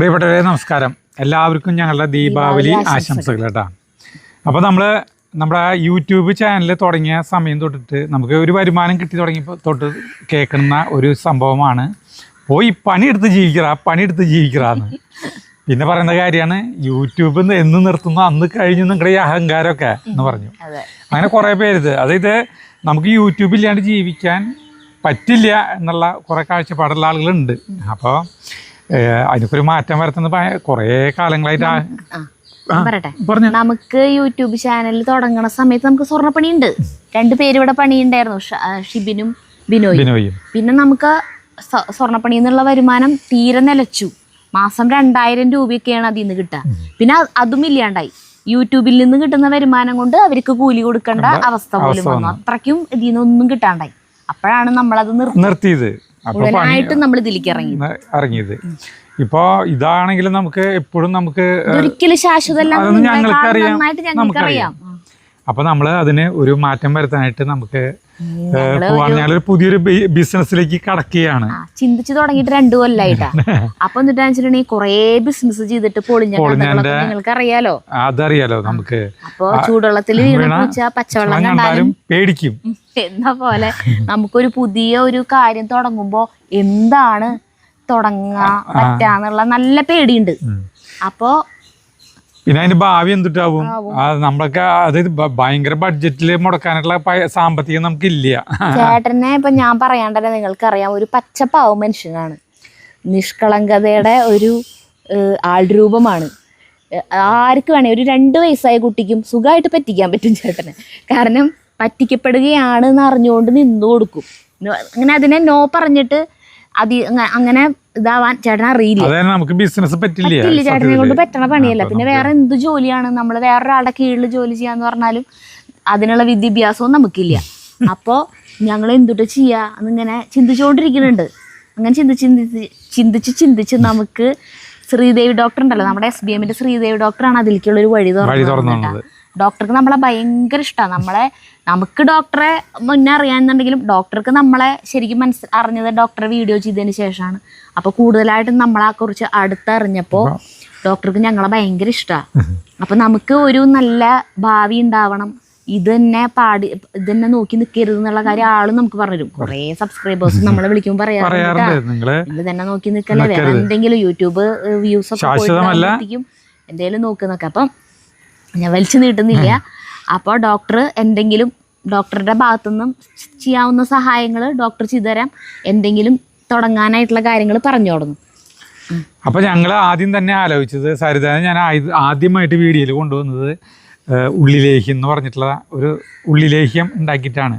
പ്രിയപ്പെട്ടവരെ നമസ്കാരം. എല്ലാവർക്കും ഞങ്ങളുടെ ദീപാവലി ആശംസകൾ കേട്ടോ. അപ്പോൾ നമ്മൾ നമ്മുടെ യൂട്യൂബ് ചാനൽ തുടങ്ങിയ സമയം തൊട്ടിട്ട് നമുക്ക് ഒരു വരുമാനം കിട്ടി തുടങ്ങിയപ്പോൾ തൊട്ട് കേൾക്കുന്ന ഒരു സംഭവമാണ്. പോയി പണിയെടുത്ത് ജീവിക്കറ പണിയെടുത്ത് ജീവിക്കറാന്ന്. പിന്നെ പറയുന്ന കാര്യമാണ് യൂട്യൂബ് എന്ന് നിർത്തുന്നു അന്ന് കഴിഞ്ഞു നിങ്ങളുടെ ഈ അഹങ്കാരമൊക്കെ എന്ന് പറഞ്ഞു. അങ്ങനെ കുറേ പേരുത്. അതായത് നമുക്ക് യൂട്യൂബ് ഇല്ലാണ്ട് ജീവിക്കാൻ പറ്റില്ല എന്നുള്ള കുറേ കാഴ്ചപ്പാടുള്ള ആളുകളുണ്ട്. അപ്പോൾ അതിനൊക്കെ ഒരു മാറ്റം വരുത്തുന്ന കുറേ കാലങ്ങളായിട്ട് പറയട്ടെ. നമുക്ക് യൂട്യൂബ് ചാനൽ തുടങ്ങണ സമയത്ത് നമുക്ക് സ്വർണപ്പണിയുണ്ട്. രണ്ട് പേര് ഇവിടെ പണിയുണ്ടായിരുന്നു. ഉണ്ടായിരുന്നു ഷിബിനും ബിനോയും. പിന്നെ നമുക്ക് സ്വ- സ്വർണപ്പണി എന്നുള്ള വരുമാനം തീരെ നിലച്ചു. മാസം രണ്ടായിരം രൂപയൊക്കെയാണ് അതിൽ നിന്ന് കിട്ടുക. പിന്നെ അത് ഇല്ലാണ്ടായി. യൂട്യൂബിൽ നിന്ന് കിട്ടുന്ന വരുമാനം കൊണ്ട് അവർക്ക് കൂലി കൊടുക്കേണ്ട അവസ്ഥ പോലും വന്നു. അത്രയ്ക്കും ഇതിൽ നിന്നൊന്നും കിട്ടാണ്ടായി. അപ്പോഴാണ് നമ്മളത് നിർത്തി നിർത്തിയത്. പണി മുഴുവനായിട്ട് നമ്മൾ ഇതിലേക്ക് ഇറങ്ങി. ഇറങ്ങിയത്. ഇപ്പോ ഇതാണെങ്കിലും നമുക്ക് എപ്പോഴും നമുക്ക് ഒരിക്കലും നിങ്ങളെക്കാൾ ഞങ്ങൾക്കറിയാം, നമുക്കറിയാം. അപ്പോൾ നമ്മൾ അതിന് ഒരു മാറ്റം വരുത്താനായിട്ട് നമുക്ക് പോവാണ് പുതിയൊരു ബിസിനസ്സിലേക്ക് കടക്കുകയാണ്. ചിന്തിച്ചു തുടങ്ങിയിട്ട് രണ്ടു കൊല്ലായിട്ടാ. അപ്പൊ എന്നിട്ട് വെച്ചിട്ടുണ്ടെങ്കിൽ കൊറേ ബിസിനസ് ചെയ്തിട്ട് പൊളിഞ്ഞ കഥകളൊക്കെ നിങ്ങൾക്ക് അറിയാലോ അതറിയാലോ നമുക്ക്. അപ്പൊ ചൂടുവെള്ളത്തിൽ പച്ചവെള്ളം കണ്ടാലും പേടിക്കും. എന്ന പോലെ? നമുക്കൊരു പുതിയ ഒരു കാര്യം തുടങ്ങുമ്പോ എന്താണ് തുടങ്ങാ പറ്റാന്നുള്ള നല്ല പേടിയുണ്ട്. അപ്പോ പിന്നെ അതിന്റെ ഭാവി എന്തിട്ടാവും? നമ്മളൊക്കെ അതായത് ഭയങ്കര ബഡ്ജറ്റിൽ മുടക്കാനുള്ള സാമ്പത്തികം നമുക്കില്ല. ചേട്ടനെ ഇപ്പൊ ഞാൻ പറയാണ്ടല്ലേ നിങ്ങൾക്കറിയാം ഒരു പച്ചപ്പാവും മനുഷ്യനാണ്. നിഷ്കളങ്കതയുടെ ഒരു ആൾ ആൾരൂപമാണ്. ആർക്ക് വേണേ ഒരു രണ്ട് വയസ്സായ കുട്ടിക്കും സുഖമായിട്ട് പറ്റിക്കാൻ പറ്റും ചേട്ടനെ. കാരണം പറ്റിക്കപ്പെടുകയാണ് എന്ന് അറിഞ്ഞുകൊണ്ട് നിന്നു കൊടുക്കും. അങ്ങനെ അതിനെ നോ പറഞ്ഞിട്ട് അതി അങ്ങനെ ഇതാവാൻ ചേട്ടനാ അറിയില്ല? നമുക്ക് ബിസിനസ് പറ്റില്ല? ചേട്ടനെ കൊണ്ട് പറ്റണ പണിയല്ല. പിന്നെ വേറെ എന്ത് ജോലിയാണ്? നമ്മൾ വേറൊരാളുടെ കീഴിൽ ജോലി ചെയ്യാന്ന് പറഞ്ഞാലും അതിനുള്ള വിദ്യാഭ്യാസവും നമുക്കില്ല. അപ്പോൾ ഞങ്ങൾ എന്തുട്ട് ചെയ്യാ? എന്നിങ്ങനെ ചിന്തിച്ചുകൊണ്ടിരിക്കുന്നുണ്ട് അങ്ങനെ ചിന്തിച്ച് ചിന്തിച്ച് ചിന്തിച്ച് ചിന്തിച്ച് നമുക്ക് ശ്രീദേവി ഡോക്ടർ ഉണ്ടല്ലോ. നമ്മുടെ എസ് ബി എമ്മിന്റെ ശ്രീദേവി ഡോക്ടറാണ് അതിലേക്കുള്ള ഒരു വഴി തുറന്നു. ഡോക്ടർക്ക് നമ്മളെ ഭയങ്കര ഇഷ്ടമാണ് നമ്മളെ നമുക്ക് ഡോക്ടറെ മുന്നേ അറിയാന്നുണ്ടെങ്കിലും ഡോക്ടർക്ക് നമ്മളെ ശരിക്കും മനസ്സിൽ അറിഞ്ഞത് ഡോക്ടറെ വീഡിയോ ചെയ്തതിന് ശേഷമാണ്. അപ്പോൾ കൂടുതലായിട്ടും നമ്മളെ കുറിച്ച് അടുത്തറിഞ്ഞപ്പോൾ ഡോക്ടർക്ക് ഞങ്ങളെ ഭയങ്കര ഇഷ്ടമാണ് അപ്പോൾ നമുക്ക് ഒരു നല്ല ഭാവി ഉണ്ടാവണം. ഇത് തന്നെ പാടി ഇത് തന്നെ നോക്കി നിൽക്കരുത് എന്നുള്ള കാര്യം ആളും നമുക്ക് പറഞ്ഞുതരും. കുറെ സബ്സ്ക്രൈബേഴ്സ് നമ്മളെ വിളിക്കുമ്പോൾ പറയാറുണ്ട് ഇത് തന്നെ നോക്കി നിൽക്കല്ലേ വേറെ എന്തെങ്കിലും യൂട്യൂബ് വ്യൂസ് ഒക്കെ എന്തെങ്കിലും നോക്കുന്നൊക്കെ അപ്പം ഞാൻ വലിച്ചു നീട്ടുന്നില്ല. അപ്പോൾ ഡോക്ടർ എന്തെങ്കിലും ഡോക്ടറുടെ ഭാഗത്തുനിന്നും ചെയ്യാവുന്ന സഹായങ്ങൾ ഡോക്ടർ ചെയ്തുതരാം. എന്തെങ്കിലും തുടങ്ങാനായിട്ടുള്ള കാര്യങ്ങൾ പറഞ്ഞു തുടങ്ങും അപ്പൊ ഞങ്ങൾ ആദ്യം തന്നെ ആലോചിച്ചത് സരിതാനെ ഞാൻ ആദ്യമായിട്ട് വീഡിയോയിൽ കൊണ്ടുവന്നത് ഉള്ളിലേഹ്യം എന്ന് പറഞ്ഞിട്ടുള്ള ഒരു ഉള്ളിലേഹ്യം ഉണ്ടാക്കിയിട്ടാണ്.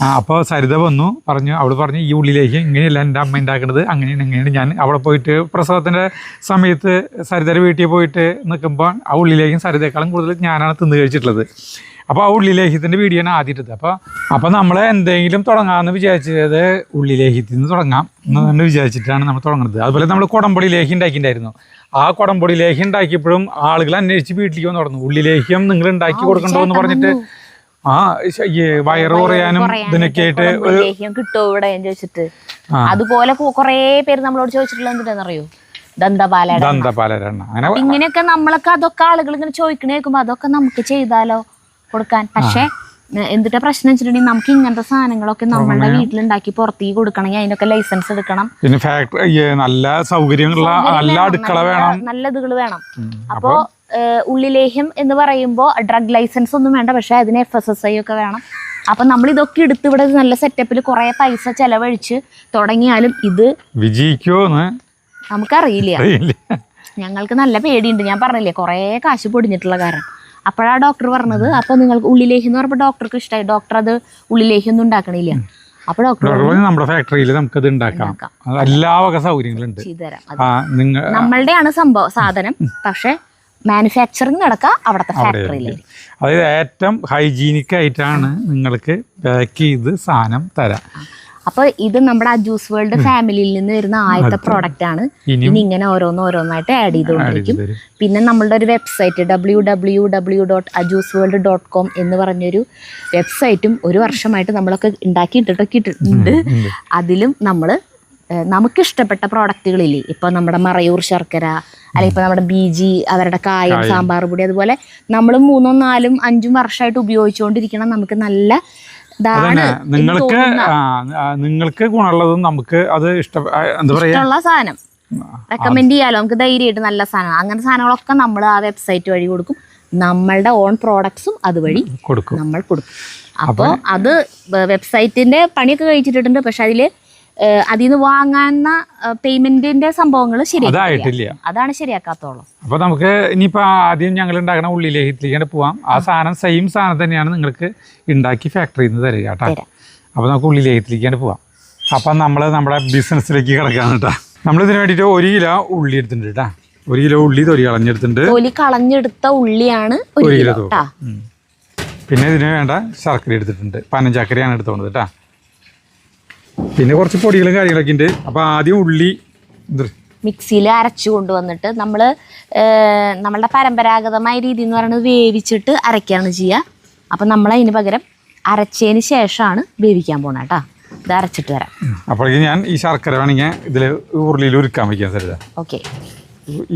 അപ്പോൾ സരിത വന്നു പറഞ്ഞു അവൾ പറഞ്ഞു ഈ ഉള്ളിലേക്ക് ഇങ്ങനെയല്ല എന്റെ അമ്മ ഉണ്ടാക്കുന്നത് അങ്ങനെയാണ് ഇങ്ങനെയാണ്. ഞാൻ അവിടെ പോയിട്ട് പ്രസവത്തിന്റെ സമയത്ത് സരിതയുടെ വീട്ടിൽ പോയിട്ട് നിൽക്കുമ്പോൾ ആ ഉള്ളിലേക്കും സരിതയെക്കാളും കൂടുതൽ ഞാനാണ് തിന്ന് കഴിച്ചിട്ടുള്ളത്. അപ്പോൾ ആ ഉള്ളിലേഹ്യത്തിന്റെ വീഡിയോ ആണ് ആദ്യം ഇട്ടത്. അപ്പോൾ അപ്പോൾ നമ്മൾ എന്തെങ്കിലും തുടങ്ങാമെന്ന് വിചാരിച്ചത് ഉള്ളിലേഹ്യത്തിൽ നിന്ന് തുടങ്ങാം എന്ന് തന്നെ വിചാരിച്ചിട്ടാണ് നമ്മൾ തുടങ്ങുന്നത്. അതുപോലെ നമ്മൾ കുടംപൊടി ലേഹ്യം ഉണ്ടാക്കിയിട്ടുണ്ടായിരുന്നു. ആ കുടംപൊടി ലേഹ്യം ഉണ്ടാക്കിയപ്പോഴും ആളുകൾ അന്വേഷിച്ച് വീട്ടിലേക്ക് വന്ന് തുടങ്ങും. ഉള്ളിലേഹ്യം നിങ്ങൾ ഉണ്ടാക്കി കൊടുക്കണ്ടോ എന്ന് പറഞ്ഞിട്ട് ആ ഈ വയറ് കുറയാനും ഇതിനൊക്കെ ആയിട്ട് ഒരു കിട്ടുമോ ഇവിടെ ചോദിച്ചിട്ട്. അതുപോലെ കൊറേ പേര് നമ്മളോട് ചോദിച്ചിട്ടുള്ള എന്തിനാണെന്നറിയോ അങ്ങനെ ഇങ്ങനെയൊക്കെ നമ്മളൊക്കെ അതൊക്കെ ആളുകൾ ഇങ്ങനെ ചോദിക്കണ കേൾക്കുമ്പോ അതൊക്കെ നമുക്ക് ചെയ്താലോ കൊടുക്കാൻ? പക്ഷെ എന്തിട്ട പ്രശ്നം വെച്ചിട്ടുണ്ടെങ്കിൽ നമുക്ക് ഇങ്ങനത്തെ സാധനങ്ങളൊക്കെ നമ്മളുടെ വീട്ടിലുണ്ടാക്കി പുറത്തേക്ക് കൊടുക്കണമെങ്കിൽ അതിനൊക്കെ ലൈസൻസ് എടുക്കണം. പിന്നെ ഫാക്ടറി നല്ല സൗകര്യമുള്ള നല്ല അടുക്കള വേണം. നല്ല ഇതുകൾ വേണം. അപ്പോ ഉള്ളിലേഹ്യം എന്ന് പറയുമ്പോൾ ഡ്രഗ് ലൈസൻസ് ഒന്നും വേണ്ട പക്ഷേ അതിന് എഫ് എസ് എസ് ഐ ഒക്കെ വേണം. അപ്പം നമ്മൾ ഇതൊക്കെ എടുത്ത് ഇവിടെ നല്ല സെറ്റപ്പിൽ കുറേ പൈസ ചെലവഴിച്ച് തുടങ്ങിയാലും ഇത് വിജയിക്കുമോന്ന് നമുക്കറിയില്ല. ഞങ്ങൾക്ക് നല്ല പേടിയുണ്ട്. ഞാൻ പറഞ്ഞില്ലേ കുറേ കാശ് പൊടിഞ്ഞിട്ടുള്ള കാരണം. അപ്പോഴാണ് ഡോക്ടർ പറഞ്ഞത് അപ്പോൾ നിങ്ങൾക്ക് ഉള്ളിലേഹ്യം എന്ന് പറഞ്ഞപ്പോൾ ഡോക്ടർക്ക് ഇഷ്ടമായി ഡോക്ടർ അത് ഉള്ളിലേഹ്യം ഒന്നും ഉണ്ടാക്കണില്ല. അപ്പൊ ഡോക്ടർ നമ്മുടെ ഫാക്ടറിയിൽ നമുക്കത് ഉണ്ടാക്കാം. എല്ലാ വക സൗകര്യങ്ങളുണ്ട് നമ്മളുടെയാണ് സംഭവം സാധനം. പക്ഷെ മാനുഫാക്ചറിങ് നടക്കുക അവിടുത്തെ ഫാക്ടറിയിൽ അതായത് ഏറ്റവും ഹൈജീനിക് ആയിട്ടാണ് നിങ്ങൾക്ക് പാക്ക് ചെയ്ത് സാധനം തരാം. അപ്പൊ ഇത് നമ്മുടെ ജ്യൂസ് വേൾഡ് ഫാമിലിയിൽ നിന്ന് വരുന്ന ആദ്യത്തെ പ്രോഡക്റ്റ് ആണ്. ഇനി ഇങ്ങനെ ഓരോന്ന് ഓരോന്നായിട്ട് ആഡ് ചെയ്തുകൊണ്ടിരിക്കും പിന്നെ നമ്മളുടെ ഒരു website W W W dot അജ്യൂസ് world dot com എന്ന് പറഞ്ഞൊരു വെബ്സൈറ്റും ഒരു വർഷമായിട്ട് നമ്മളൊക്കെ ഉണ്ടാക്കിയിട്ടൊക്കെ ഇട്ടിട്ടുണ്ട്. അതിലും നമ്മൾ ഏഹ്, നമുക്ക് ഇഷ്ടപ്പെട്ട പ്രോഡക്റ്റുകളില്ലേ ഇപ്പൊ നമ്മുടെ മറയൂർ ശർക്കര അല്ലെങ്കിൽ ഇപ്പൊ നമ്മുടെ ബി ജി അവരുടെ കായം സാമ്പാർ പൊടി അതുപോലെ നമ്മൾ മൂന്നോ നാലും അഞ്ചും വർഷമായിട്ട് ഉപയോഗിച്ചുകൊണ്ടിരിക്കണം നമുക്ക് നല്ല നിങ്ങൾക്ക് നിങ്ങൾക്ക് ഗുണമുള്ളതും നമുക്ക് അത് ഇഷ്ട എന്താ പറയാ? ഇഷ്ടമുള്ള സാധനം. റെക്കമെൻഡ് ചെയ്യാലോ? നമുക്ക് ധൈര്യമായിട്ട് നല്ല സാധനം. അങ്ങനത്തെ സാധനങ്ങളൊക്കെ നമ്മൾ ആ വെബ്സൈറ്റ് വഴി കൊടുക്കും. നമ്മളുടെ ഓൺ പ്രോഡക്ട്സും അതുവഴി കൊടുക്കും. നമ്മൾ കൊടുക്കും. അപ്പോൾ അത് വെബ്സൈറ്റിന്റെ പണിയൊക്കെ കഴിച്ചിട്ടുണ്ട്. പക്ഷെ അതിൽ അതിൽ നിന്ന് വാങ്ങാവുന്ന പേയ്മെന്റിന്റെ സംഭവങ്ങൾ ശരിയാക്കി അതാണ് ശരിയാക്കാത്തോളം. അപ്പൊ നമുക്ക് ഇനിയിപ്പോ ആദ്യം ഞങ്ങൾ ഉണ്ടാക്കുന്ന ഉള്ളിലേക്കിലേക്ക് പോവാം. ആ സാധനം സെയിം സാധനം തന്നെയാണ് നിങ്ങൾക്ക് ഉണ്ടാക്കി ഫാക്ടറിയിൽ നിന്ന് തരിക കേട്ടോ. അപ്പൊ നമുക്ക് ഉള്ളിലേക്കിലേക്ക് പോവാം. അപ്പൊ നമ്മൾ നമ്മുടെ ബിസിനസ്സിലേക്ക് കിടക്കാണ് കേട്ടോ. നമ്മളിതിന് വേണ്ടിയിട്ട് ഒരു കിലോ ഉള്ളി എടുത്തിട്ടുണ്ട് കേട്ടോ. ഒരു കിലോ ഉള്ളി തൊലി കളഞ്ഞെടുത്തിട്ടുണ്ട്. തൊലി കളഞ്ഞെടുത്ത ഉള്ളിയാണ് ഒരു കിലോ പിന്നെ ഇതിന് വേണ്ട ശർക്കര എടുത്തിട്ടുണ്ട്. പനഞ്ചാക്കരയാണ് എടുത്തോണ്ടത് കേട്ടോ. പിന്നെ കുറച്ച് പൊടികളും കാര്യങ്ങളൊക്കെ ഉണ്ട്. അപ്പോൾ ആദ്യം ഉള്ളി മിക്സിയിൽ അരച്ചു കൊണ്ടുവന്നിട്ട് നമ്മൾ നമ്മളുടെ പരമ്പരാഗതമായ രീതി എന്ന് പറയുന്നത് വേവിച്ചിട്ട് അരയ്ക്കുകയാണ് ചെയ്യുക അപ്പം നമ്മൾ അതിന് പകരം അരച്ചതിന് ശേഷമാണ് വേവിക്കാൻ പോണ കേട്ടോ ഇത് അരച്ചിട്ട് വരാം. അപ്പോഴേക്കും ഞാൻ ഈ ശർക്കര വേണമെങ്കിൽ ഇതിൽ ഉരുളിയിൽ ഉരുക്കാൻ വയ്ക്കാൻ സരിത ഓക്കെ.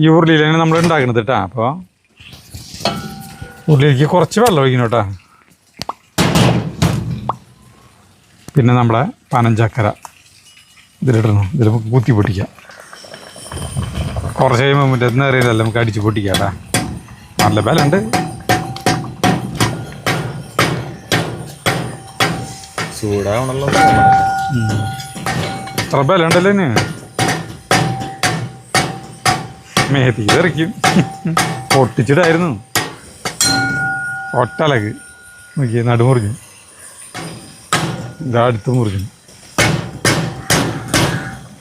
ഈ ഉരുളിയിലാണ് നമ്മൾ ഉണ്ടാക്കുന്നത് കേട്ടോ അപ്പോൾ ഉരുളിയിലേക്ക് കുറച്ച് വെള്ളം ഒഴിക്കണം കേട്ടോ പിന്നെ നമ്മുടെ പനഞ്ചക്കര. ഇതിലിടണം. ഇതിൽ നമുക്ക് കുത്തി പൊട്ടിക്കാം. കുറച്ച് കഴിയുമ്പോൾ മറ്റേ അറിയില്ലല്ലോ നമുക്ക് അടിച്ച് പൊട്ടിക്കാം കേട്ടാ. നല്ല ബലമുണ്ട് ചൂടാവണല്ലോ. ഇത്ര ബലമുണ്ടല്ലോ ഇതിന് മേത്തി തെറിക്കും. പൊട്ടിച്ചിട്ടായിരുന്നു ഒട്ടലക്ക് നോക്കിയ നടുമുറിഞ്ഞു. ഇതാ അടുത്ത് മുറിഞ്ഞു.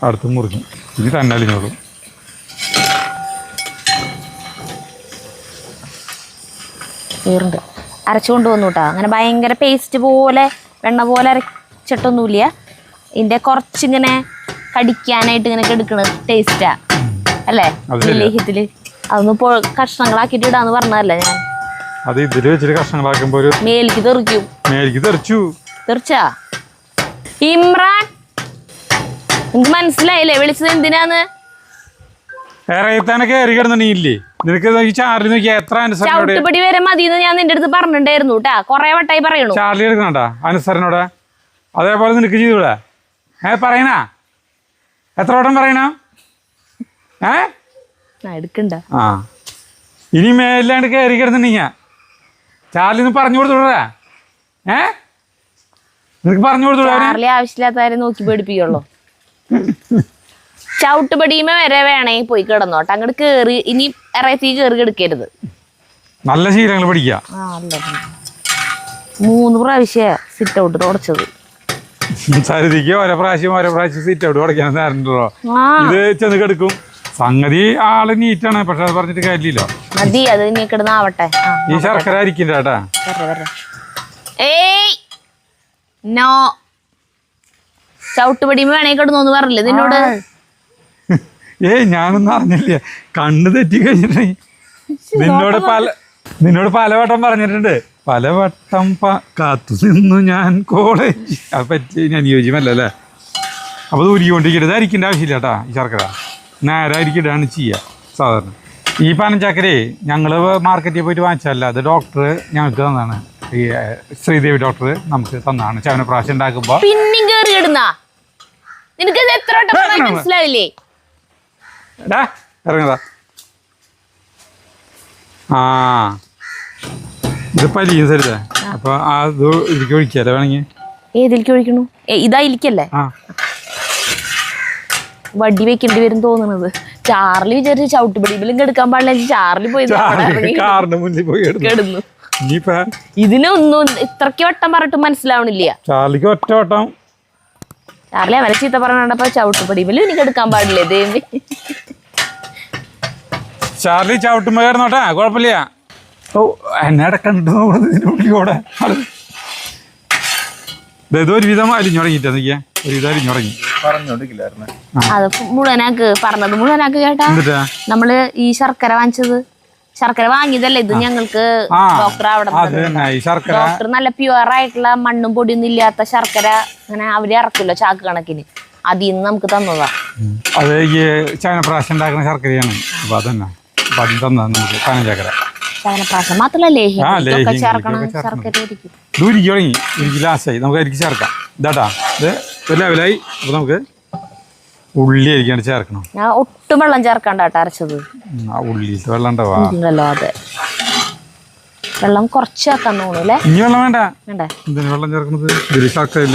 അടുത്ത് മുറിഞ്ഞു. ഇനി തന്നെ അലിഞ്ഞോളും. തീർണ്ട് അരച്ചു കൊണ്ടുവന്നു കേട്ടോ അങ്ങനെ ഭയങ്കര പേസ്റ്റ് പോലെ വെണ്ണ പോലെ അരച്ചിട്ടൊന്നുമില്ല. ഇതിന്റെ കുറച്ചിങ്ങനെ കടിക്കാനായിട്ട് ഇങ്ങനെ എടുക്കണ ടേസ്റ്റാ അല്ലേ? ലേഹ്യത്തിൽ അതൊന്ന് ഇപ്പോൾ കഷ്ണങ്ങളാക്കിയിട്ട് ഇടാന്ന് പറഞ്ഞതല്ലേ ഞാൻ? അത് ഇതിൽ വെച്ചിട്ട് കഷ്ണങ്ങളാക്കുമ്പോൾ ഒരു മേലിക്ക് തെറിക്കും. മേലേക്ക് തെറിച്ചു. തെറിച്ചാ? ഇമ്രാൻ നിനക്ക് മനസ്സിലായില്ലേ? വിളിച്ചത് എന്തിനാന്ന്? ഇറയത്താനെ കയറി കിടന്നില്ലേ നിനക്ക് ഈ ചാർലി നോക്കിയാ എത്ര അനുസരണോടെ ചവിട്ടുപടി വരെ മതിയെന്ന് ഞാൻ നിന്റെ അടുത്ത് പറഞ്ഞിട്ടുണ്ടായിരുന്നു കേട്ടാ കൊറേ വട്ടായി പറയണു. ചാർലി എടുക്കണണ്ട അനുസരണോടെ അതേപോലെ നിനക്ക് ചെയ്തൂടെ? ഏ പറയണ? എത്ര വട്ടം പറയണ? ഏ? ആ, എടുക്കണ്ട. ആ. ഇനി മേലാണ്ട് കയറി കിടന്നിട്ടീങ്ങ ചാർലി ഒന്ന് പറഞ്ഞു കൊടുത്തൂടാ? ഏ? നിനക്ക് പറഞ്ഞു കൊടുത്തൂടാ അവനെ? ചാർലി ആവശ്യമില്ലാത്തവരെ നോക്കി പേടിപ്പിക്കുള്ളൂ ചവിട്ടുപടിയുമേ വരെ വേണേ പോയി കിടന്നോട്ടെ അങ്ങോട്ട് കേറി ഇനി ഇറയത്തി കേറി കിടക്കരുത് നല്ല ശീലങ്ങൾ പഠിക്കുക മൂന്ന് പ്രാവശ്യ സിറ്റ് ഔട്ട് തുടച്ചത്. സരിതിക്ക് ഓരോ പ്രാവശ്യം ഓരോ പ്രാവശ്യം സീറ്റ് ഔട്ട് പഠിക്കാൻ നേരണ്ടല്ലോ. ആ. ഇത് ചെന്ന് കിടക്കും. സംഗതി ആൾ നീറ്റാണ് പക്ഷെ അത് പറഞ്ഞിട്ട് കാര്യമില്ല മതി അത് ഇനി കിടന്നാവട്ടെ ആ ഈ ശർക്കര അരിക്കില്ല ഏയ്! നോ. ചവിട്ടുപടിയുമേ വേണേ തോന്നു പറഞ്ഞില്ലേ? നിന്നോട്? ഏയ് ഞാനൊന്നും അറിഞ്ഞില്ല. കണ്ണു തെറ്റി കഴിഞ്ഞിട്ടുണ്ടെങ്കിൽ നിന്നോട് പല നിന്നോട് പലവട്ടം പറഞ്ഞിട്ടുണ്ട്. പലവട്ടം പ- കാത്തു നിന്നു ഞാൻ കോളേജ് അത് പറ്റി ഞാൻ അനുയോജ്യമല്ല അല്ലേ? അപ്പോൾ അത് ഉരുക്കൊണ്ടിരിക്കരുത് അരിക്കേണ്ട ആവശ്യമില്ല കേട്ടാ ഈ ശർക്കര. നേരെ അരിക്കിടാണ് ചെയ്യുക സാധാരണ. ഈ പനഞ്ചക്കരേ ഞങ്ങൾ മാർക്കറ്റിൽ പോയിട്ട് വാങ്ങിച്ചതല്ല. അത് ഡോക്ടർ ഞങ്ങൾക്ക് തന്നാണ് ഈ ശ്രീദേവി ഡോക്ടർ നമുക്ക് തന്നാണ് ചവനപ്രാശം ഉണ്ടാക്കുമ്പോൾ പിന്നെ നിനക്ക് ഇത് എത്ര വട്ടം പറഞ്ഞാലും മനസ്സിലാവില്ലേ? എടാ ആ. ഇത് പലിയും സരിത അപ്പൊ അത് ഇതിലേക്ക് ഒഴിക്കാല്ലേ വേണമെങ്കിൽ. ഏതിലേക്ക് ഒഴിക്കണു? ഏ, ഇതായിരിക്കല്ലേ ആ. വടി വെക്കേണ്ടി വരും തോന്നുന്നത് ചാർലി വിചാരിച്ച് ചവിട്ടുപടിയിലും കെടുക്കാൻ പാടില്ല. ചാർലി പോയി ദേ അവിടെ ഇറങ്ങി കാറിന്റെ മുന്നിൽ പോയി എടുത്തു കിടന്നു. ഇനിയിപ്പ ഇതിനൊന്നും ഇത്രയ്ക്ക് വട്ടം പറഞ്ഞിട്ട് മനസ്സിലാവണില്ല. ചാർലിക്ക് ഒറ്റ വട്ടം ചാർലി അവനെ ചീത്ത പറഞ്ഞപ്പോ ചവിട്ടുപടി. വലിയ എനിക്ക് എടുക്കാൻ പാടില്ലേ ദേവി ചാർലി ചവിട്ടുമ്പോ കുഴപ്പമില്ല. ഓ എന്നെ കണ്ടു ഉള്ളിയോടെ ആൾ. ദേ ഇത് ഒരുവിധം അലിഞ്ഞു തുടങ്ങിട്ടാ നോക്കിയാ ഒരുവിധം അലിഞ്ഞു തുടങ്ങി പറഞ്ഞോണ്ടിരിക്കില്ലായിരുന്നു അത് മുഴുവനാക്ക് പറഞ്ഞത് മുഴുവനാക്ക് കേട്ടാ. നമ്മൾ ഈ ശർക്കര വാങ്ങിച്ചത്. ശർക്കര വാങ്ങിയതല്ലേ ഇത് ഞങ്ങൾക്ക് ഡോക്ടർ അവിടെ ഡോക്ടർ നല്ല പ്യുവർ ആയിട്ടുള്ള മണ്ണും പൊടിയൊന്നും ഇല്ലാത്ത ശർക്കര അങ്ങനെ അവർ ഇറക്കില്ല ചാക്ക് കണക്കിന്. അതിൽ നിന്ന് നമുക്ക് തന്നതാ. ഉം. അത് ഈ ചൈനപ്രാശം ഉണ്ടാക്കുന്ന ശർക്കരയാണ്. അപ്പൊ അതന്നെ. അപ്പൊ അതും തന്നതാണ് നമുക്ക് പനഞ്ചക്കര ചവനപ്രാശം മാത്രല്ല ലേഹ്യം. ആ, ഇതൊക്കെ ലേഹ്യം ചേർക്കണം. ശർക്കര ഇരിക്കും ഇത് ഉരുക്കി തുടങ്ങി. ഉരുക്കി ലാസ്റ്റായി നമുക്ക് അരിക്ക് ചേർക്കാം. ഇതാട്ടാ ഇത് ഒരു ലെവലായി അപ്പൊ നമുക്ക് ഉള്ളി അരിക്കാണ്ട് ചേർക്കണം. ഞാൻ ഒട്ടും വെള്ളം ചേർക്കണ്ടാട്ടോ അരച്ചത്. ആ ഉള്ളിയിലത്തെ വെള്ളം ഉണ്ടാവാ ഉണ്ടല്ലോ അതെ. വെള്ളം കുറച്ച് ചേർക്കാൻ ഇനി വെള്ളം വേണ്ട. വേണ്ടേ? എന്തിനു വെള്ളം ചേർക്കുന്നത്?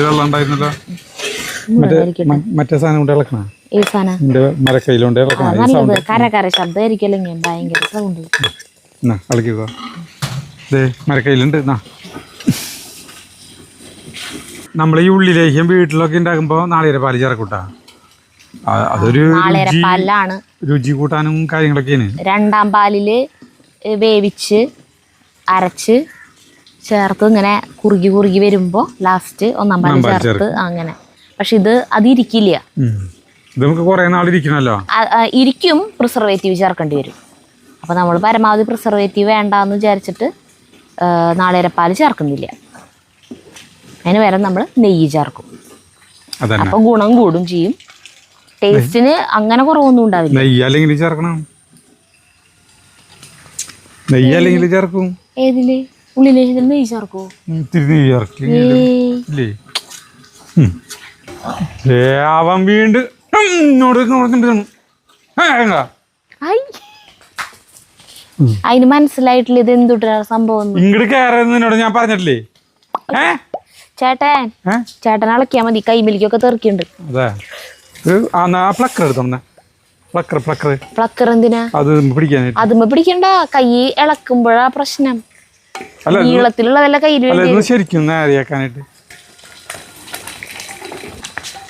വെള്ളം ഉണ്ടായിരുന്നല്ലോ. മറ്റേ മ- മറ്റേ സാധനം കൊണ്ട് ഇളക്കണ? ഈ സാധനം? എന്റെ മരക്കൈയിലുണ്ട് ആ, ഇളക്കണം? നല്ലത് കര കര ശബ്ദമായിരിക്കല്ലോ ഇങ്ങനെ ഭയങ്കര സൗണ്ട് എന്നാ ഇളക്കിക്കോ. ദേ മരക്കൈയിലുണ്ട് എന്നാ നമ്മൾ ഈ ഉള്ളിലേക്കും വീട്ടിലൊക്കെ ഉണ്ടാക്കുമ്പോൾ നാളികേര പാൽ ചേർക്കൂട്ടാ. അതൊരു രുചി കൂട്ടാനും കാര്യങ്ങളൊക്കെയാണ്. രണ്ടാം പാലിൽ വേവിച്ച് അരച്ച് ചേർത്ത് ഇങ്ങനെ കുറുകി കുറുകി വരുമ്പോ ലാസ്റ്റ് ഒന്നാം പാൽ ചേർത്ത് അങ്ങനെ. പക്ഷെ ഇത് അതിരിക്കില്ല. നമുക്ക് കുറേ ഇരിക്കും. പ്രിസർവേറ്റീവ് ചേർക്കേണ്ടി വരും. അപ്പോൾ നമ്മൾ പരമാവധി പ്രിസർവേറ്റീവ് വേണ്ടാന്ന് വിചാരിച്ചിട്ട് പാൽ ചേർക്കുന്നില്ല. അതിന് പകരം നമ്മൾ നെയ്യ് ചേർക്കും. അപ്പൊ അപ്പോൾ ഗുണം കൂടും ചെയ്യും. ടേസ്റ്റിന് അങ്ങനെ കുറവൊന്നും ഉണ്ടാവില്ല. നെയ്യ് അല്ലെങ്കിൽ ചേർക്കണം? നെയ്യ് അല്ലെങ്കിൽ ചേർക്കും? ഏതിൽ ഉള്ളിൽ ഇതിൽ നെയ്യ് ചേർക്കോ? ഇത്തിരി നെയ്യ് ചേർക്കും ഇല്ലേ? ഉം. ഏ, അവൻ വീണ്ടും. അതിന് മനസ്സിലായിട്ടില്ല ഇത് എന്തുട്ടാ സംഭവം. ഇങ്ങോട്ട് കയറുന്നതിനോട് ഞാൻ പറഞ്ഞിട്ടില്ലേ? ചേട്ടൻ. ചേട്ടനെ ചേട്ടൻ അളക്കിയാ മതി. കൈമിലേക്കൊക്കെ തെറിക്കുന്നുണ്ട്. ഇത് ആ പ്ലക്കർ എടുത്തോന്നെ പ്ലക്കർ പ്ലക്കർ പ്ലക്കർ എന്തിനാ? അത് പിടിക്കാനായിട്ട്. അതുമ്മ പിടിക്കണ്ട. കൈ ഇളക്കുമ്പോഴാ പ്രശ്നം. അല്ല ഇത് നീളത്തിലുള്ളതല്ല കയ്യിൽ അല്ല ശരിക്കും നേരെയാക്കാനായിട്ട്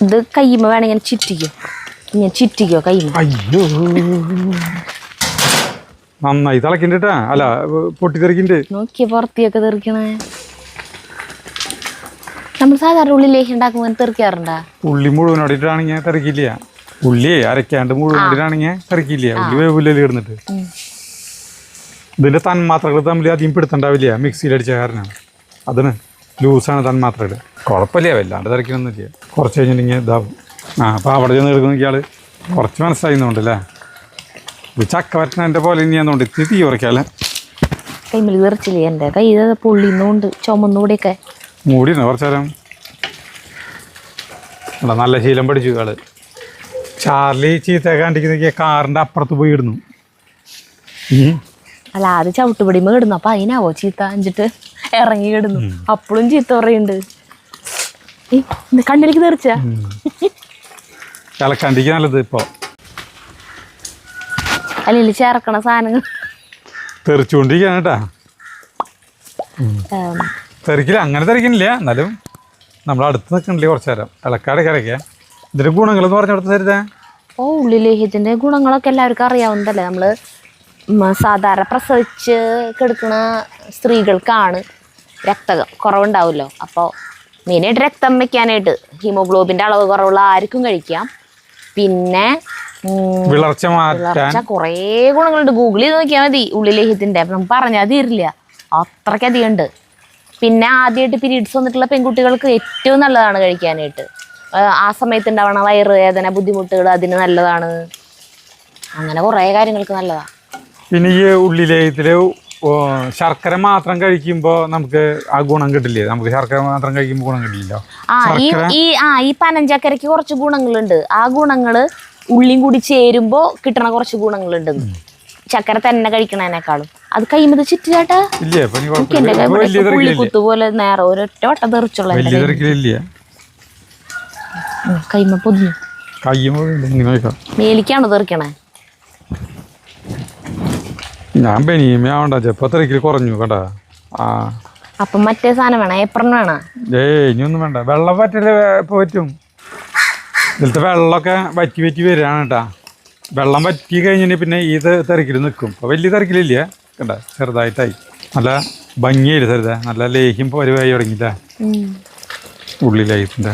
ഇത് ചുറ്റിക്കോ. ചുറ്റിക്കോ അയ്യോ. നന്നായി. തിളക്കിണ്ടിട്ടാ അല്ല പൊട്ടിത്തെറിക്കുന്നുണ്ട് നോക്കിയ പുറത്തിയൊക്കെ തെറിക്കണേ. നമ്മൾ സാധാരണ ഉള്ളിലേക്ക് ഉണ്ടാക്കുമ്പോൾ തെറിക്കാറുണ്ടാ? ഉള്ളി മുഴുവൻ ഇട്ടിട്ടാണെങ്കിൽ തിരക്കില്ല ഉള്ളി അരക്കാണ്ട് മുഴുവൻ ഇട്ടിട്ടാണെങ്കിൽ തിരക്കില്ല ഉള്ളി വേവില്ലല്ലോ ഇടുന്നിട്ട്. ഇതിന്റെ തന്മാത്രകൾ തമ്മിൽ അധികം പിടുത്തുണ്ടാവില്ല മിക്സിയിൽ അടിച്ച കാരണം. അതിന് ലൂസാണ് തന്മാത്രകൾ. കുഴപ്പമില്ല വല്ലാണ്ട് തിരക്കിനൊന്നുമില്ല കുറച്ച് കഴിഞ്ഞിട്ടുണ്ടെങ്കിൽ ഇതാവും ആ അപ്പോൾ അവിടെ ചെന്ന് എടുക്കുന്ന ഇയാൾ കുറച്ച് മനസ്സിലായിരുന്നുണ്ടല്ലേ ഇത് ചക്ക വരട്ടണ പോലെ ഇനിയാന്നുണ്ട് ഇത്തിരി തീ കുറയ്ക്കാല്ലേ കൈമിൽ വിറച്ചില്ല എന്റെ? കൈ പുള്ളിന്നുണ്ട് പൊള്ളിന്നുണ്ട്. ചുമന്നുകൂടിയൊക്കെ. മൂടിയിരുന്നു കുറച്ച് നേരം? എടാ നല്ല ശീലം പഠിച്ചു ഇയാൾ. ചാർലി ചീത്ത കണ്ടിക്കുന്ന കാറിന്റെ അപ്പുറത്ത് പോയി ഇടുന്നു. അല്ല അത് ചവിട്ടുപടിമ കിടുന്നു അപ്പൊ അതിനാവോ ചീത്ത അഞ്ചിട്ട് ഇറങ്ങി കിടുന്നു അപ്പോഴും ചീത്ത പറയുന്നുണ്ട് ഇത് കണ്ണിലേക്ക് തീർച്ച ഇളക്കാണ്ടിക്ക് നല്ലത് ഇപ്പോൾ അല്ലെങ്കിൽ ചേർക്കണ സാധനങ്ങൾ. തെറിച്ചുകൊണ്ടിരിക്കാണ് കേട്ടാ. തെറിക്കില്ല അങ്ങനെ തെറിക്കണില്ല എന്നാലും നമ്മൾ അടുത്ത് നിൽക്കണില്ലേ കുറച്ച് നേരം ഇളക്കാടെ ഇതിന്റെ ഇതിന്റെ ഗുണങ്ങളെന്ന് പറഞ്ഞ അടുത്ത് തരുതേ ഓ ഉള്ളിലേഹ്യത്തിന്റെ ഗുണങ്ങളൊക്കെ എല്ലാവർക്കും അറിയാവുന്നതല്ലേ? നമ്മൾ സാധാരണ പ്രസവിച്ച് കിടക്കുന്ന സ്ത്രീകൾക്കാണ് രക്ത കുറവുണ്ടാവുമല്ലോ. അപ്പോൾ മെയിനായിട്ട് രക്തം വെക്കാനായിട്ട് ഹീമോഗ്ലോബിന്റെ അളവ് കുറവുള്ള ആർക്കും കഴിക്കാം. പിന്നെ വിളർച്ച വളർച്ച കുറേ ഗുണങ്ങളുണ്ട്. ഗൂഗിൾ ചെയ്ത് നോക്കിയാൽ മതി ഉള്ളിലേഹ്യത്തിന്റെ അപ്പം നമുക്ക് പറഞ്ഞാൽ തീരില്ല. അത്രയ്ക്കധികം ഉണ്ട് പിന്നെ ആദ്യമായിട്ട് പീരീഡ്സ് വന്നിട്ടുള്ള പെൺകുട്ടികൾക്ക് ഏറ്റവും നല്ലതാണ് കഴിക്കാനായിട്ട്. ആ, സമയത്ത് ഉണ്ടാവണ വയറുവേദന ബുദ്ധിമുട്ടുകൾ അതിന് നല്ലതാണ്. അങ്ങനെ കുറേ കാര്യങ്ങൾക്ക് നല്ലതാണ് പിന്നെ ഈ ഉള്ളിലേത്തിൽ ശർക്കര മാത്രം കഴിക്കുമ്പോൾ നമുക്ക് ആ ഗുണം കിട്ടില്ലേ? നമുക്ക് ശർക്കര മാത്രം കഴിക്കുമ്പോൾ ഗുണം കിട്ടില്ലല്ലോ? ആ ഈ ഈ ആ ഈ പനഞ്ചക്കരയ്ക്ക് കുറച്ച് ഗുണങ്ങളുണ്ട്. ആ ഗുണങ്ങൾ ഉള്ളിയും കൂടി ചേരുമ്പോൾ കിട്ടണ കുറച്ച് ഗുണങ്ങളുണ്ട്. ചക്കര തന്നെ കഴിക്കണേനേക്കാളും. അത് കൈമത് ചുറ്റിച്ചാട്ടാ പോലെ നേരെ ഒരൊറ്റ വട്ടം തെറിച്ചുള്ള കൈമ പൊതിഞ്ഞു. മേലിക്കാണോ തെറിക്കണേ? ഞാൻ ബനിയമയാവണ്ട ചെപ്പോ തിരക്കിൽ കുറഞ്ഞു കേട്ടാ. ആ. അപ്പം മറ്റേ സാധനം വേണം? ഏപ്രൺ വേണം? ഏയ് ഇനിയൊന്നും വേണ്ട. വെള്ളം പറ്റില്ല പറ്റും. ഇതിലത്തെ വെള്ളമൊക്കെ വറ്റി വറ്റി വരികയാണ് കേട്ടാ. വെള്ളം വറ്റി കഴിഞ്ഞിട്ട് പിന്നെ ഈ തിരക്കിൽ നിൽക്കും അപ്പോൾ വലിയ തിരക്കിലില്ല. കണ്ട? ചെറുതായിട്ടായി. നല്ല ഭംഗിയായിട്ട് ചെറുത? നല്ല ലേഹ്യം പരിവായി തുടങ്ങിയില്ല? ഉള്ളിലായിട്ടുണ്ട്.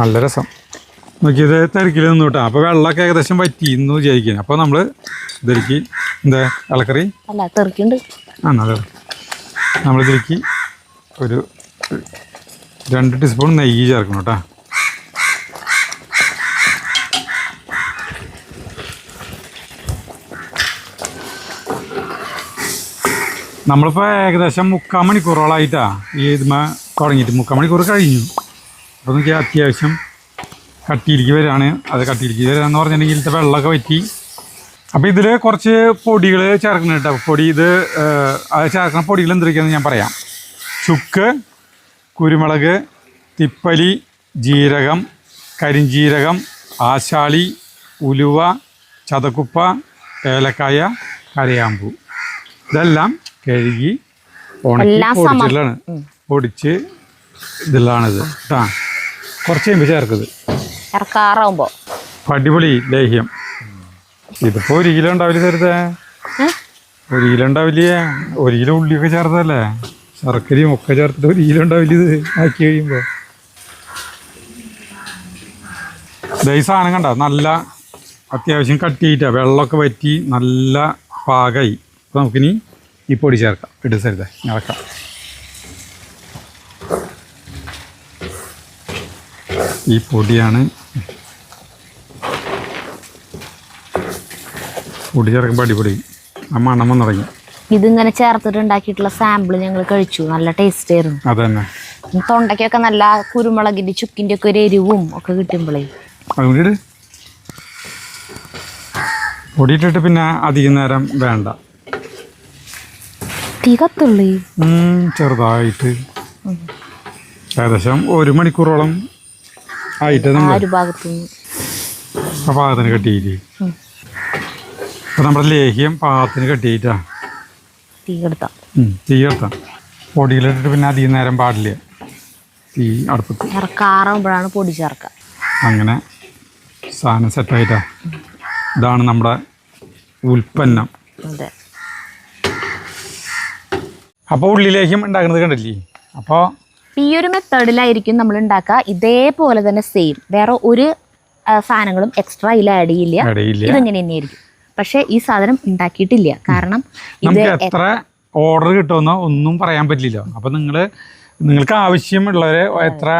നല്ല രസം. നോക്കിയത് തിരക്കിൽ നിന്നു കേട്ടോ. അപ്പോൾ വെള്ളമൊക്കെ ഏകദേശം വറ്റി എന്ന് വിചാരിക്കുന്നത് അപ്പോൾ നമ്മൾ ഇതിലേക്ക് എന്താ ഇളക്കറി? അല്ല തെറിക്കുണ്ട്. ആ അതെ നമ്മളിതിലേക്ക് ഒരു രണ്ട് ടീസ്പൂൺ നെയ്യ് ചേർക്കണം കേട്ടോ. നമ്മളിപ്പോൾ ഏകദേശം മുക്കാൽ മണിക്കൂറോളായിട്ടാ ഈ ഇതുമ തുടങ്ങിയിട്ട്. മുക്കാൽ മണിക്കൂർ കഴിഞ്ഞു. അപ്പോൾ നോക്കിയാൽ അത്യാവശ്യം കട്ടിയിലേക്ക് വരികയാണ് അത് കട്ടിയിലേക്ക് വരികയെന്ന് പറഞ്ഞിട്ടുണ്ടെങ്കിൽ ഇതിലത്തെ വെള്ളമൊക്കെ വറ്റി. അപ്പോൾ ഇതിൽ കുറച്ച് പൊടികൾ ചേർക്കണം കേട്ടോ. പൊടി ഇത് അത് ചേർക്കുന്ന പൊടികൾ എന്തൊക്കെയാണെന്ന് ഞാൻ പറയാം. ചുക്ക് കുരുമുളക് തിപ്പലി ജീരകം കരിഞ്ജീരകം ആശാളി ഉലുവ ചതക്കുപ്പ ഏലക്കായ കരയാമ്പൂ ഇതെല്ലാം കഴുകി ഉണക്കി. പൊടിച്ചിട്ടുള്ളതാണ് പൊടിച്ച് ഇതിലാണിത്. ആ കുറച്ച് കഴിയുമ്പോൾ ചേർക്കത് ഇറക്കാറാവുമ്പോൾ അടിപൊളി ലേഹ്യം. ഇതിപ്പോൾ ഒരു കിലോ ഉണ്ടാവില്ല ചേർത്തേ ഒരു കിലോ ഉണ്ടാവില്ലേ? ഒരു കിലോ ഉള്ളിയൊക്കെ ചേർത്തല്ലേ ശർക്കരയും ഒക്കെ ചേർത്തിട്ട് ഒരു കിലോ ഉണ്ടാവില്ല ഇത്? ആക്കി കഴിയുമ്പോൾ ഈ സാധനം കണ്ട? നല്ല അത്യാവശ്യം കട്ടിയിട്ടാണ് വെള്ളമൊക്കെ വറ്റി നല്ല പാകമായി. അപ്പോൾ നമുക്കിനി ഈ പൊടി ചേർക്കാം. ഇട്ട് സരിതേ ഇളക്കാം. ഈ പൊടിയാണ് പൊടി ചേർക്കുമ്പോൾ അടിപൊളി. ആ മണം വന്നു തുടങ്ങി ഇതിങ്ങനെ ചേർത്തിട്ട് ഉണ്ടാക്കിയിട്ടുള്ള സാമ്പിൾ ഞങ്ങൾ കഴിച്ചു. നല്ല ടേസ്റ്റ് ആയിരുന്നു. അതന്നെ. തന്നെ തൊണ്ടയ്ക്കൊക്കെ നല്ല കുരുമുളകിന്റെ ചുക്കിന്റെ ഒക്കെ ഒരു എരിവും ഒക്കെ കിട്ടുമ്പോഴേ. പൊടിയിട്ടിട്ട് പിന്നെ അധികം നേരം വേണ്ട. തീ കത്തുള്ളി ചെറുതായിട്ട്. ഏകദേശം ഒരു മണിക്കൂറോളം ആയിട്ട് നമ്മൾ പാകത്തിന് കെട്ടിയില്ലേ അപ്പം നമ്മുടെ ലേഹ്യം പാകത്തിന് കെട്ടിയിട്ടാ. തീ കെടുത്താം. തീ പൊടിയിലിട്ടിട്ട് പിന്നെ അധികം നേരം പാടില്ല. തീ അടുപ്പത്ത്. ഇറക്കാറാകുമ്പോഴാണ് പൊടി ചേർക്കുക അങ്ങനെ സാധനം സെറ്റായിട്ടാ ഇതാണ് നമ്മുടെ ഉൽപ്പന്നം. അതെ. അപ്പോൾ ഉള്ളിലേക്കും ഉണ്ടാക്കുന്നത് കണ്ടില്ലേ? അപ്പോൾ ഈ ഒരു മെത്തേഡിലായിരിക്കും നമ്മൾ ഉണ്ടാക്കുക. ഇതേപോലെ തന്നെ സെയിം വേറെ ഒരു സാധനങ്ങളും എക്സ്ട്രാ ഇല്ല ആഡ് ചെയ്യില്ല. ഇതെങ്ങനെ തന്നെയായിരിക്കും. പക്ഷെ ഈ സാധനം ഉണ്ടാക്കിയിട്ടില്ല. കാരണം ഇത് എത്ര ഓർഡർ കിട്ടുമെന്നോ ഒന്നും പറയാൻ പറ്റില്ല അപ്പോൾ നിങ്ങൾ നിങ്ങൾക്ക് ആവശ്യമുള്ളവരെ എത്ര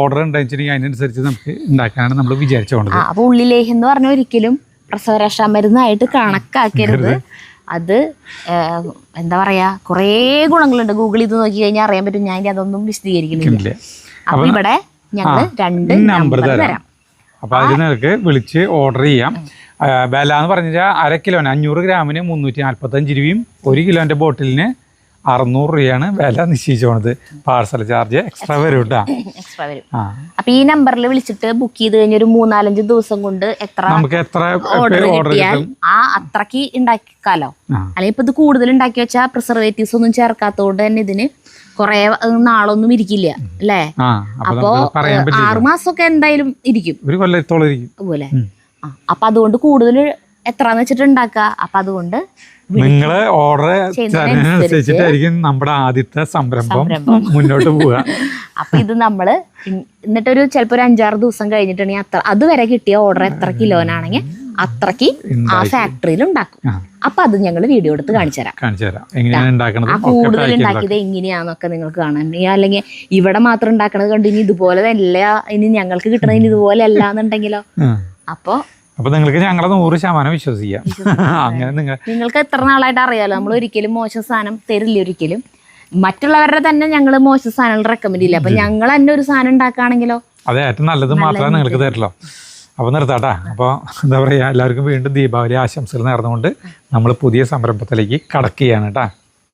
ഓർഡർ ഉണ്ടെന്ന് അതിനനുസരിച്ച് നമുക്ക് ഉണ്ടാക്കാനാണ് നമ്മൾ വിചാരിച്ചോണ്ടത് അപ്പോൾ അപ്പൊ ഉള്ളിലേഹ് എന്ന് പറഞ്ഞ ഒരിക്കലും പ്രസവരക്ഷാ മരുന്നായിട്ട് കണക്കാക്കരുത്. അത് എന്താ പറയാ കുറേ ഗുണങ്ങളുണ്ട്. ഗൂഗിളിൽ ഇത് നോക്കി കഴിഞ്ഞാൽ അറിയാൻ പറ്റും. ഞാൻ അതൊന്നും വിശദീകരിക്കുന്നില്ല. അപ്പൊ ഇവിടെ ഞങ്ങൾ രണ്ട് നമ്പർ തരാം. അപ്പൊ അതിൽ നിനക്ക് വിളിച്ച് ഓർഡർ ചെയ്യാം. വില എന്ന് പറഞ്ഞാൽ അര കിലോന് അഞ്ഞൂറ് ഗ്രാമിന് മുന്നൂറ്റി നാൽപ്പത്തഞ്ച് രൂപയും ഒരു കിലോന്റെ ബോട്ടിലിന് അറുന്നൂറ് രൂപയാണ് വില നിശ്ചയിച്ചോണത്. പാർസൽ ചാർജ് എക്സ്ട്രാ വരും കേട്ടോ എക്സ്ട്രാ വരും. ആ. അപ്പൊ ഈ നമ്പറിൽ വിളിച്ചിട്ട് ബുക്ക് ചെയ്ത് കഴിഞ്ഞ ഒരു മൂന്നാലഞ്ച് ദിവസം കൊണ്ട് എത്ര നമുക്ക് എത്ര ഓർഡർ ഓർഡർ കിട്ടിയാൽ കിട്ടും? ആ അത്രയ്ക്ക് ഉണ്ടാക്കിക്കാലോ അല്ലെങ്കിൽ ഇപ്പൊ ഇത് കൂടുതൽ ഉണ്ടാക്കി വെച്ചാൽ പ്രിസർവേറ്റീവ്സ് ഒന്നും ചേർക്കാത്തതുകൊണ്ട് തന്നെ ഇതിന് കുറെ നാളൊന്നും ഇരിക്കില്ല അല്ലേ? ആ അപ്പൊ അപ്പോ നമുക്ക് പറയാൻ പറ്റില്ല ആറുമാസമൊക്കെ എന്തായാലും ഇരിക്കും. ഒരു കൊല്ലത്തോളം ഇരിക്കും. അതുപോലെ. ആ അപ്പൊ അതുകൊണ്ട് കൂടുതൽ എത്രാന്ന് വെച്ചിട്ട് ഉണ്ടാക്കുക അപ്പൊ അതുകൊണ്ട് നിങ്ങൾ ഓർഡർ അനുസരിച്ചിട്ടായിരിക്കും നമ്മുടെ ആദ്യത്തെ സംരംഭം. മുന്നോട്ട് പോവുക. അപ്പൊ ഇത് നമ്മൾ എന്നിട്ടൊരു ചിലപ്പോ ഒരു അഞ്ചാറ് ദിവസം കഴിഞ്ഞിട്ടുണ്ടെങ്കിൽ അത്ര അതുവരെ കിട്ടിയ ഓർഡർ എത്ര കിലോനാണെങ്കിൽ അത്രയ്ക്ക് ആ ഫാക്ടറിയിൽ ഉണ്ടാക്കും. അപ്പൊ അത് ഞങ്ങൾ വീഡിയോ എടുത്ത് കാണിച്ചു തരാം. ആ കൂടുതൽ ഉണ്ടാക്കിയത് എങ്ങനെയാന്നൊക്കെ നിങ്ങൾക്ക് കാണാൻ അല്ലെങ്കിൽ ഇവിടെ മാത്രം ഉണ്ടാക്കണത് കണ്ട് ഇനി ഇതുപോലെ അല്ല ഇനി ഞങ്ങൾക്ക് കിട്ടണത് ഇനി ഇതുപോലെ അല്ല എന്നുണ്ടെങ്കിലോ അപ്പൊ അപ്പൊ നിങ്ങൾക്ക് ഞങ്ങളെ നൂറ് ശതമാനം വിശ്വസിക്കാം. അങ്ങനെ നിങ്ങൾ നിങ്ങൾക്ക് എത്ര നാളായിട്ട് അറിയാലോ? നമ്മൾ ഒരിക്കലും മോശം സാധനം തരില്ല ഒരിക്കലും. മറ്റുള്ളവരുടെ തന്നെ ഞങ്ങൾ മോശം സാധനങ്ങൾ റെക്കമെൻഡ് ചെയ്യില്ല. അപ്പൊ ഞങ്ങൾ തന്നെ ഒരു സാധനം ഉണ്ടാക്കുകയാണെങ്കിലോ? അതെ ഏറ്റവും നല്ലത് മാത്രമേ നിങ്ങൾക്ക് തരുള്ളൂ അപ്പോൾ നിർത്താട്ടാ. അപ്പോൾ എന്താ പറയുക എല്ലാവർക്കും വീണ്ടും ദീപാവലി ആശംസകൾ നേർന്നുകൊണ്ട് നമ്മൾ പുതിയ സംരംഭത്തിലേക്ക് കടക്കുകയാണ് കേട്ടോ.